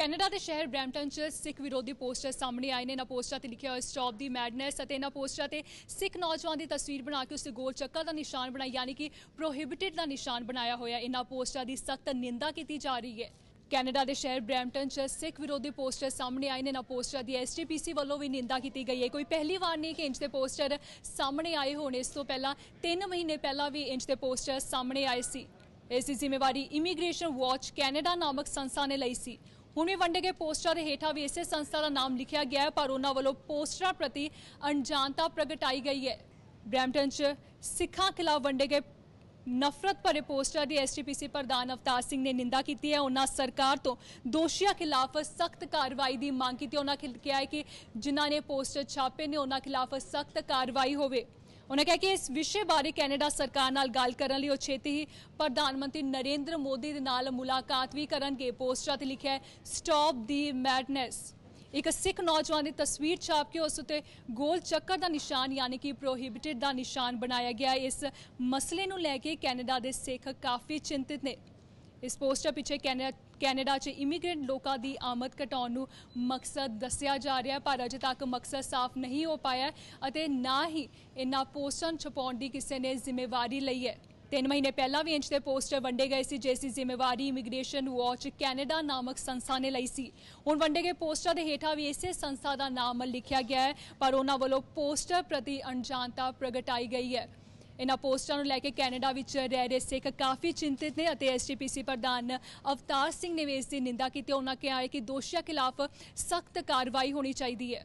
Canada ਦੇ ਸ਼ਹਿਰ Brampton 'ਚ ਸਿੱਖ ਵਿਰੋਧੀ ਪੋਸਟਰ ਸਾਹਮਣੇ ਆਏ ਨੇ। ਇਹਨਾਂ ਪੋਸਟਰਾਂ ਤੇ ਲਿਖਿਆ ਹੋਇਆ ਸਟਾਪ ਦੀ ਮੈਡਨੈਸ ਅਤੇ ਇਹਨਾਂ ਪੋਸਟਰਾਂ ਤੇ ਸਿੱਖ ਨੌਜਵਾਨ ਦੀ ਤਸਵੀਰ ਬਣਾ ਕੇ ਉਸ ਤੇ ਗੋਲ ਚੱਕਰ ਦਾ ਨਿਸ਼ਾਨ ਬਣਾਇਆ, ਯਾਨੀ ਕਿ ਪ੍ਰੋਹਿਬਿਟਡ ਦਾ ਨਿਸ਼ਾਨ ਬਣਾਇਆ ਹੋਇਆ। ਇਹਨਾਂ ਪੋਸਟਰਾਂ ਦੀ ਸਖਤ ਨਿੰਦਾ ਕੀਤੀ ਜਾ ਰਹੀ ਹੈ। ਕੈਨੇਡਾ ਦੇ ਸ਼ਹਿਰ ਬ੍ਰੈਂਪਟਨ 'ਚ ਸਿੱਖ ਵਿਰੋਧੀ ਪੋਸਟਰ ਸਾਹਮਣੇ ਆਏ ਨੇ। ਇਹਨਾਂ ਪੋਸਟਰਾਂ ਦੀ ਐਸਜੀਪੀਸੀ ਵੱਲੋਂ ਵੀ ਨਿੰਦਾ ਕੀਤੀ ਗਈ ਹੈ। ਕੋਈ ਪਹਿਲੀ ਵਾਰ ਨਹੀਂ ਕਿ ਇੰਜ ਦੇ ਪੋਸਟਰ ਸਾਹਮਣੇ ਆਏ ਹੋਣ। ਇਸ ਤੋਂ ਪਹਿਲਾਂ 3 ਮਹੀਨੇ ਪਹਿਲਾਂ ਵੀ ਇੰਜ ਦੇ ਪੋਸਟਰ ਸਾਹਮਣੇ ਆਏ ਸੀ। ਇਸ ਦੀ ਜ਼ਿੰਮੇਵਾਰੀ ਇਮੀਗ੍ਰੇਸ਼ਨ ਵਾਚ ਕੈਨੇਡਾ ਨਾਮਕ ਸੰਸਥਾ ਨੇ ਲਈ ਸੀ। ਹੁਣ ਵੀ ਵੰਡੇ ਗਏ ਪੋਸਟਰਾਂ ਦੇ ਹੇਠਾਂ ਵੀ ਇਸੇ ਸੰਸਥਾ ਦਾ ਨਾਮ ਲਿਖਿਆ ਗਿਆ ਹੈ, ਪਰ ਉਹਨਾਂ ਵੱਲੋਂ ਪੋਸਟਰਾਂ ਪ੍ਰਤੀ ਅਣਜਾਣਤਾ ਪ੍ਰਗਟਾਈ ਗਈ ਹੈ। ਬ੍ਰੈਂਪਟਨ 'ਚ ਸਿੱਖਾਂ ਖਿਲਾਫ ਵੰਡੇ ਗਏ ਨਫ਼ਰਤ ਭਰੇ ਪੋਸਟਰ ਦੀ ਐਸਟੀਪੀਸੀ ਪ੍ਰਧਾਨ ਅਵਤਾਰ ਸਿੰਘ ਨੇ ਨਿੰਦਾ ਕੀਤੀ ਹੈ। ਉਹਨਾਂ ਸਰਕਾਰ ਤੋਂ ਦੋਸ਼ੀਆਂ ਖਿਲਾਫ ਸਖਤ ਕਾਰਵਾਈ ਦੀ ਮੰਗ ਕੀਤੀ ਉਹਨਾਂ ਖਿਲ- ਕਿਹਾ ਹੈ ਕਿ ਜਿਨ੍ਹਾਂ ਨੇ ਪੋਸਟਰ ਛਾਪੇ ਨੇ, ਉਹਨਾਂ ਖਿਲਾਫ ਸਖਤ ਕਾਰਵਾਈ ਹੋਵੇ। ਉਹਨਾਂ ਕਿਹਾ ਕਿ ਇਸ ਵਿਸ਼ੇ ਬਾਰੇ ਕੈਨੇਡਾ ਸਰਕਾਰ ਨਾਲ ਗੱਲ ਕਰਨ ਲਈ ਉਹ ਛੇਤੀ ਹੀ ਪ੍ਰਧਾਨ ਮੰਤਰੀ ਨਰਿੰਦਰ ਮੋਦੀ ਦੇ ਨਾਲ ਮੁਲਾਕਾਤ ਵੀ ਕਰਨਗੇ। ਪੋਸਟਰਾਂ ਤੇ ਲਿਖਿਆ ਹੈ ਸਟਾਪ ਦੀ ਮੈਡਨੈਸ ਇੱਕ ਸਿੱਖ ਨੌਜਵਾਨ ਦੀ ਤਸਵੀਰ ਛਾਪ ਕੇ ਉਸ ਉਤੇ ਗੋਲ ਚੱਕਰ ਦਾ ਨਿਸ਼ਾਨ ਯਾਨੀ ਕਿ ਪ੍ਰੋਹਿਬਿਟਡ ਦਾ ਨਿਸ਼ਾਨ ਬਣਾਇਆ ਗਿਆ ਇਸ ਮਸਲੇ ਨੂੰ ਲੈ ਕੇ ਕੈਨੇਡਾ ਦੇ ਸਿੱਖ ਕਾਫੀ ਚਿੰਤਿਤ ਨੇ। ਇਸ ਪੋਸਟਰ ਪਿੱਛੇ ਕੈਨੇ- ਕੈਨੇਡਾ 'ਚ ਇਮੀਗ੍ਰੈਂਟ ਲੋਕਾਂ ਦੀ ਆਮਦ ਘਟਾਉਣ ਨੂੰ ਮਕਸਦ ਦੱਸਿਆ ਜਾ ਰਿਹਾ ਪਰ ਅਜੇ ਤੱਕ ਮਕਸਦ ਸਾਫ਼ ਨਹੀਂ ਹੋ ਪਾਇਆ ਅਤੇ ਨਾ ਹੀ ਇਨ੍ਹਾਂ ਪੋਸਟਰਾਂ ਛਪਾਉਣ ਦੀ ਕਿਸੇ ਨੇ ਜ਼ਿੰਮੇਵਾਰੀ ਲਈ ਹੈ। ਤਿੰਨ ਮਹੀਨੇ ਪਹਿਲਾਂ ਵੀ ਇੰਚ ਦੇ ਪੋਸਟਰ ਵੰਡੇ ਗਏ ਸੀ, ਜਿਸ ਦੀ ਜ਼ਿੰਮੇਵਾਰੀ ਇਮੀਗ੍ਰੇਸ਼ਨ ਵਾਚ ਕੈਨੇਡਾ ਨਾਮਕ ਸੰਸਥਾ ਨੇ ਲਈ ਸੀ। ਹੁਣ ਵੰਡੇ ਗਏ ਪੋਸਟਰ ਦੇ ਹੇਠਾਂ ਵੀ ਇਸੇ ਸੰਸਥਾ ਦਾ ਨਾਮ ਲਿਖਿਆ ਗਿਆ ਹੈ, ਪਰ ਉਹਨਾਂ ਵੱਲੋਂ ਪੋਸਟਰ ਪ੍ਰਤੀ ਅਣਜਾਣਤਾ ਪ੍ਰਗਟਾਈ ਗਈ ਹੈ। ਇਹਨਾਂ ਪੋਸਟਾਂ ਨੂੰ ਲੈ ਕੇ ਕੈਨੇਡਾ ਵਿੱਚ ਰਹਿ ਰਹੇ ਸਿੱਖ ਕਾਫੀ ਚਿੰਤਿਤ ਨੇ ਅਤੇ ਐਸਟੀਪੀਸੀ ਪ੍ਰਧਾਨ ਅਵਤਾਰ ਸਿੰਘ ਨੇ ਵੀ ਇਸ ਦੀ ਨਿੰਦਾ ਕੀਤੀ। ਉਹਨਾਂ ਕਿਹਾ ਹੈ ਕਿ ਦੋਸ਼ੀਆਂ ਖਿਲਾਫ ਸਖਤ ਕਾਰਵਾਈ ਹੋਣੀ ਚਾਹੀਦੀ ਹੈ।